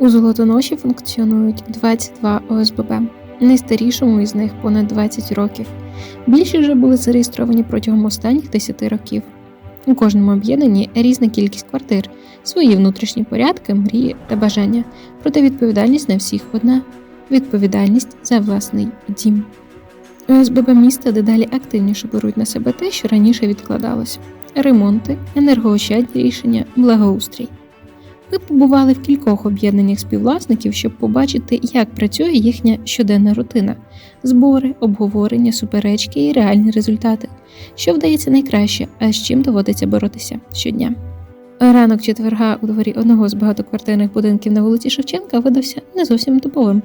У Золотоноші функціонують 22 ОСББ. Найстарішому із них понад 20 років. Більші вже були зареєстровані протягом останніх 10 років. У кожному об'єднанні різна кількість квартир, свої внутрішні порядки, мрії та бажання, проте відповідальність на всіх одна відповідальність за власний дім. ОСББ міста дедалі активніше беруть на себе те, що раніше відкладалося: ремонти, енергоощадні рішення, благоустрій. Ми побували в кількох об'єднаннях співвласників, щоб побачити, як працює їхня щоденна рутина, збори, обговорення, суперечки і реальні результати, що вдається найкраще, а з чим доводиться боротися щодня. Ранок четверга у дворі одного з багатоквартирних будинків на вулиці Шевченка видався не зовсім типовим.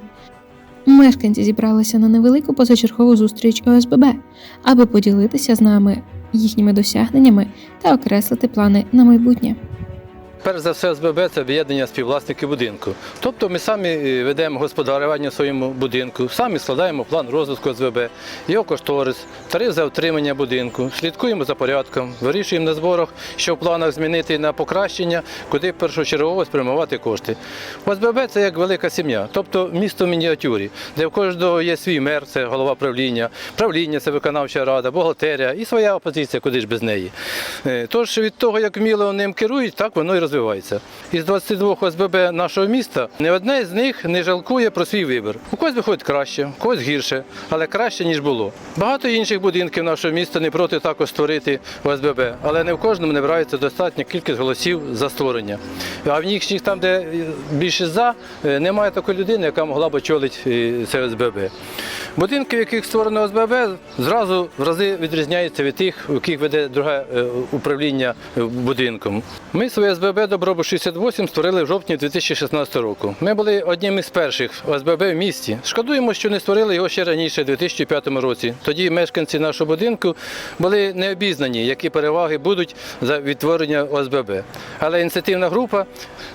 Мешканці зібралися на невелику позачергову зустріч ОСББ, аби поділитися з нами їхніми досягненнями та окреслити плани на майбутнє. Перш за все, СББ це об'єднання співвласників будинку. Тобто ми самі е, ведемо господарювання в своєму будинку, самі складаємо план розвитку СББ, його кошторис, тариф за утримання будинку, слідкуємо за порядком, вирішуємо на зборах, що в планах змінити на покращення, куди першочергово спрямувати кошти. ОСББ це як велика сім'я, тобто місто в мініатюрі, де в кожного є свій мер, це голова правління, правління це виконавча рада, бухгалтерія і своя опозиція, куди ж без неї. Е, Тож від того, як вміло ним керують, так воно і розвивається. Із 22 ОСББ нашого міста не одне з них не жалкує про свій вибір. У когось виходить краще, у когось гірше, але краще, ніж було. Багато інших будинків нашого міста не проти також створити ОСББ, але не в кожному не набирається достатня кількість голосів за створення. А в інших там, де більше за, е, немає такої людини, яка могла б очолити е, це ОСББ. Будинки, в яких створено ОСББ, зразу в рази відрізняються від тих, у яких веде друге е, управління будинком. Ми своє Добробу 68 створили в жовтні 2016 року. Ми були одним із перших ОСББ в місті. Шкодуємо, що не створили його ще раніше, у 2005 році. Тоді мешканці нашого будинку були не обізнані, які переваги будуть за відтворення ОСББ. Але ініціативна група,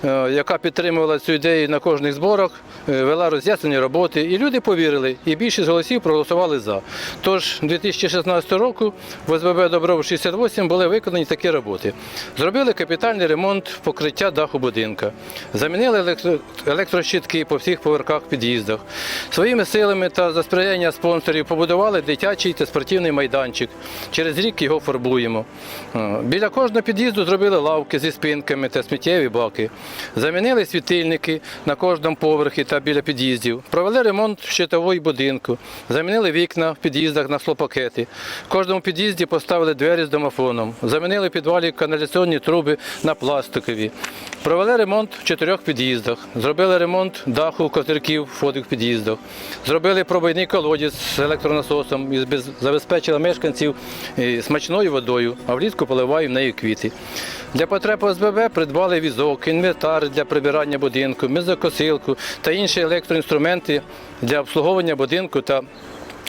е, яка підтримувала цю ідею на кожних зборах, е, вела роз'яснені роботи, і люди повірили, і більшість голосів проголосували за. Тож 2016 року в ОСББ Добров 68 були виконані такі роботи. Зробили капітальний ремонт покриття даху будинка, замінили електро- електрощитки по всіх поверхах під'їздах. Своїми силами та за сприяння спонсорів побудували дитячий та спортивний майданчик. Через рік його фарбуємо. Е, Біля кожного під'їзду зробили лавки зі спинками та сміттєві баки. Замінили світильники на кожному поверхі та біля під'їздів. Провели ремонт щитової будинку. Замінили вікна в під'їздах на склопакети. В кожному під'їзді поставили двері з домофоном. Замінили підвалі каналізаційні труби на пластикові. Провели ремонт в чотирьох під'їздах. Зробили ремонт даху козирків входів в під'їздах. Зробили пробойний колодязь з електронасосом і забезпечили мешканців е, смачною водою, а влітку поливаємо нею квіти. Для потреб ОСББ придбали візок, інвентар для прибирання будинку, мезокосилку та інші електроінструменти для обслуговування будинку та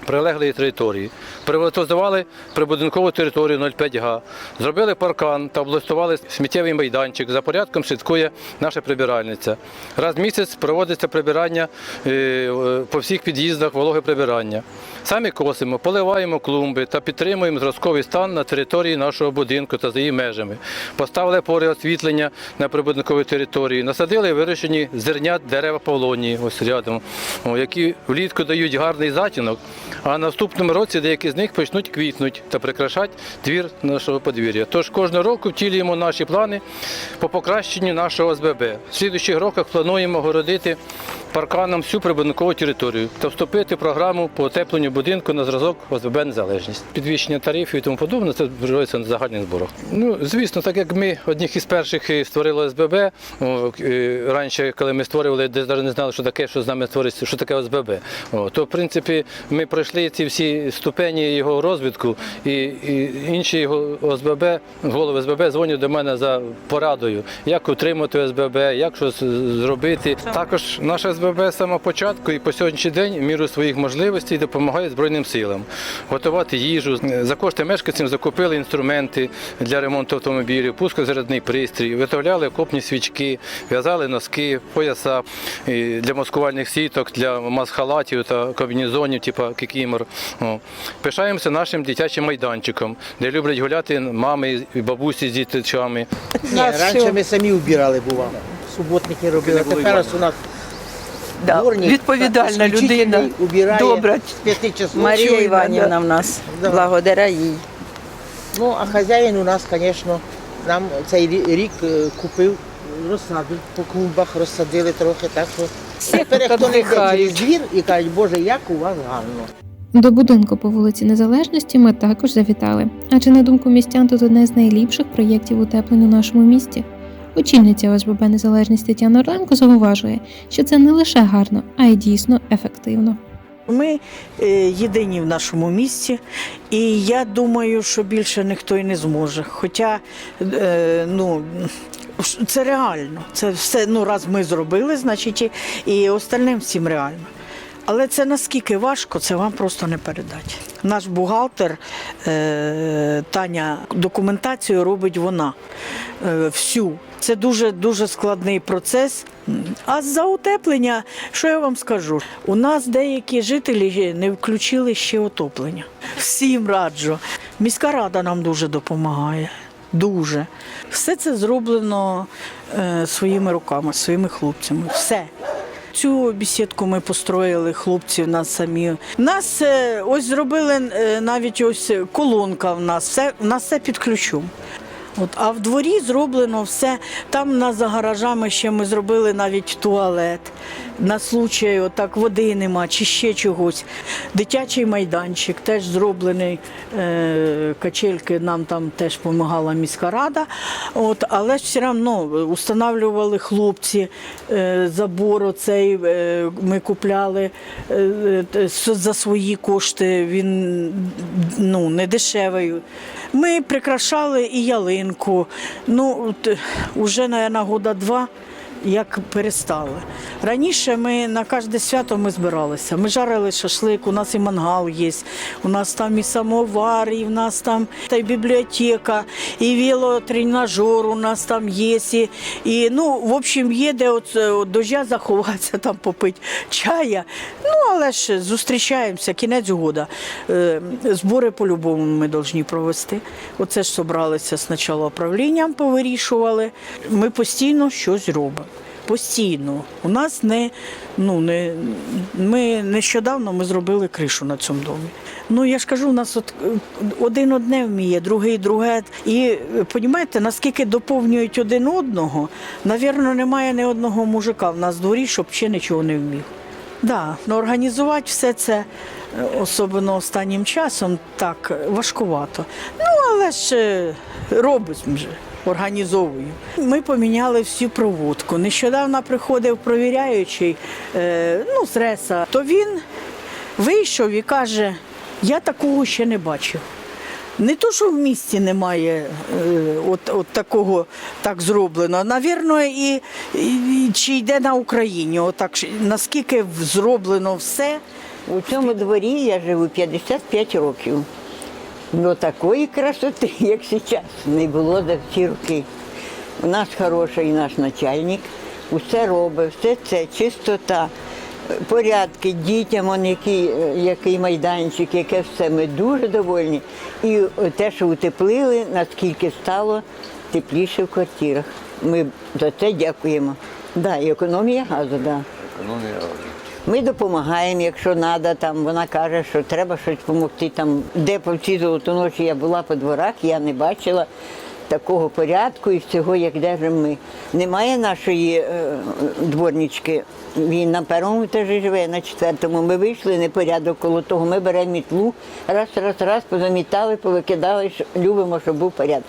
прилеглої території. Приватизували прибудинкову територію 05 га, зробили паркан та облаштували сміттєвий майданчик. За порядком слідкує наша прибиральниця. Раз в місяць проводиться прибирання е, по всіх під'їздах, вологе прибирання. Самі косимо, поливаємо клумби та підтримуємо зразковий стан на території нашого будинку та за її межами. Поставили пори освітлення на прибудинковій території, насадили вирощені зернят дерева полонії, ось рядом, які влітку дають гарний затінок, а наступному році деякі з них почнуть квітнути та прикрашати двір нашого подвір'я. Тож кожного року втілюємо наші плани по покращенню нашого ОСББ. В слідуючих роках плануємо городити парканом всю прибудинкову територію та вступити в програму по утепленню будинку на зразок ОСББ Незалежність. Підвищення тарифів і тому подобне це вживається на загальних зборах. Ну, звісно, так як ми одних із перших створили е, раніше, коли ми створювали, десь навіть не знали, що таке, що з нами створиться, що таке ОСББ. То, в принципі, ми ці всі ступені його розвитку, і, і інші його ОСББ, голови ОСББ дзвонять до мене за порадою, як утримати ОСББ, як щось зробити. Також наша СББ з самого початку і по сьогоднішній день міру своїх можливостей допомагає Збройним силам готувати їжу. За кошти мешканців закупили інструменти для ремонту автомобілів, пускозарядний пристрій, виготовляли окопні свічки, в'язали носки, пояса для маскувальних сіток, для масхалатів та комбінезонів, типу кікімор. О. Пишаємося нашим дитячим майданчиком, де люблять гуляти мами і бабусі з діточами. Ні, раніше ми самі вбирали, бувало. суботники робили. Тепер у нас Да, дворник, відповідальна людина, добра. з п'яти часов. Марія Іванівна в нас, Да. благодаря їй. Ну, а хазяїн у нас, звісно, нам цей рік е, купив розсаду по клумбах, розсадили трохи, так що тепер хто не йде через двір і кажуть, Боже, як у вас гарно. До будинку по вулиці Незалежності ми також завітали, адже на думку містян тут одне з найліпших проєктів утеплень у нашому місті. Очільниця ОСББ Незалежність Тетяна Орленко зауважує, що це не лише гарно, а й дійсно ефективно. Ми е, єдині в нашому місті, і я думаю, що більше ніхто і не зможе. Хоча е, ну, це реально. Це все ну, раз ми зробили, значить, і, і остальним всім реально. Але це наскільки важко, це вам просто не передати. Наш бухгалтер е, Таня документацію робить вона е, всю. Це дуже дуже складний процес. А за утеплення, що я вам скажу? У нас деякі жителі не включили ще отоплення. Всім раджу. Міська рада нам дуже допомагає. Дуже. Все це зроблено е, своїми руками, своїми хлопцями. Все. Цю бесідку ми построїли, хлопці в нас самі. Нас е, ось зробили е, навіть ось колонка в нас, все, в нас все під ключом. От, а в дворі зроблено все. Там на за гаражами ще ми зробили навіть туалет. На случай, отак води нема чи ще чогось. Дитячий майданчик теж зроблений. Е, качельки нам там теж допомагала міська рада. От, але все одно установлювали хлопці е, забор оцей е, ми купляли е, е, за свої кошти. Він ну, не дешевий. Ми прикрашали і ялинку. Ну, вже, уже, мабуть, года два. Як перестали. Раніше ми на кожне свято ми збиралися. Ми жарили шашлик, у нас і мангал є, у нас там і самовар, і в нас там та й бібліотека, і велотренажер у нас там є. І, і ну, в общем, є де от, от дождя заховатися, там попити чая. Ну, але ж зустрічаємося, кінець года. Е, збори по-любому ми повинні провести. Оце ж собралися спочатку управлінням, повирішували. Ми постійно щось робимо. Постійно. У нас не, ну, не, ми нещодавно ми зробили кришу на цьому домі. Ну я ж кажу, у нас от е, один одне вміє, другий друге. І розумієте, наскільки доповнюють один одного, навірно, немає ні одного мужика в нас в дворі, щоб ще нічого не вмів. Да, ну організувати все це, е, особливо останнім часом, так е, важкувато. Ну, але ж е, робимо вже. Організовую. Ми поміняли всю проводку. Нещодавно приходив провіряючий е, ну, з РЕСа, то він вийшов і каже: я такого ще не бачив. Не то, що в місті немає е, от, от такого так зроблено. Навірно, і, і, чи йде на Україні, отак, наскільки зроблено все. У цьому дворі я живу 55 років. Ну такої красоти, як зараз, не було за всі роки. У нас хороший наш начальник, усе робить, все це чистота, порядки дітям, он який, який майданчик, яке все. Ми дуже довольні. І те, що утеплили, наскільки стало тепліше в квартирах. Ми за це дякуємо. Да, і економія газу, да. Ми допомагаємо, якщо треба. Там вона каже, що треба щось допомогти. Там, де по цій золотоноші я була по дворах, я не бачила такого порядку і всього, як держимо ми. Немає нашої е, дворнички. Він на першому етажі живе, на четвертому. Ми вийшли, непорядок коло того. Ми беремо мітлу, раз, раз, раз, позамітали, повикидали, любимо, щоб був порядок.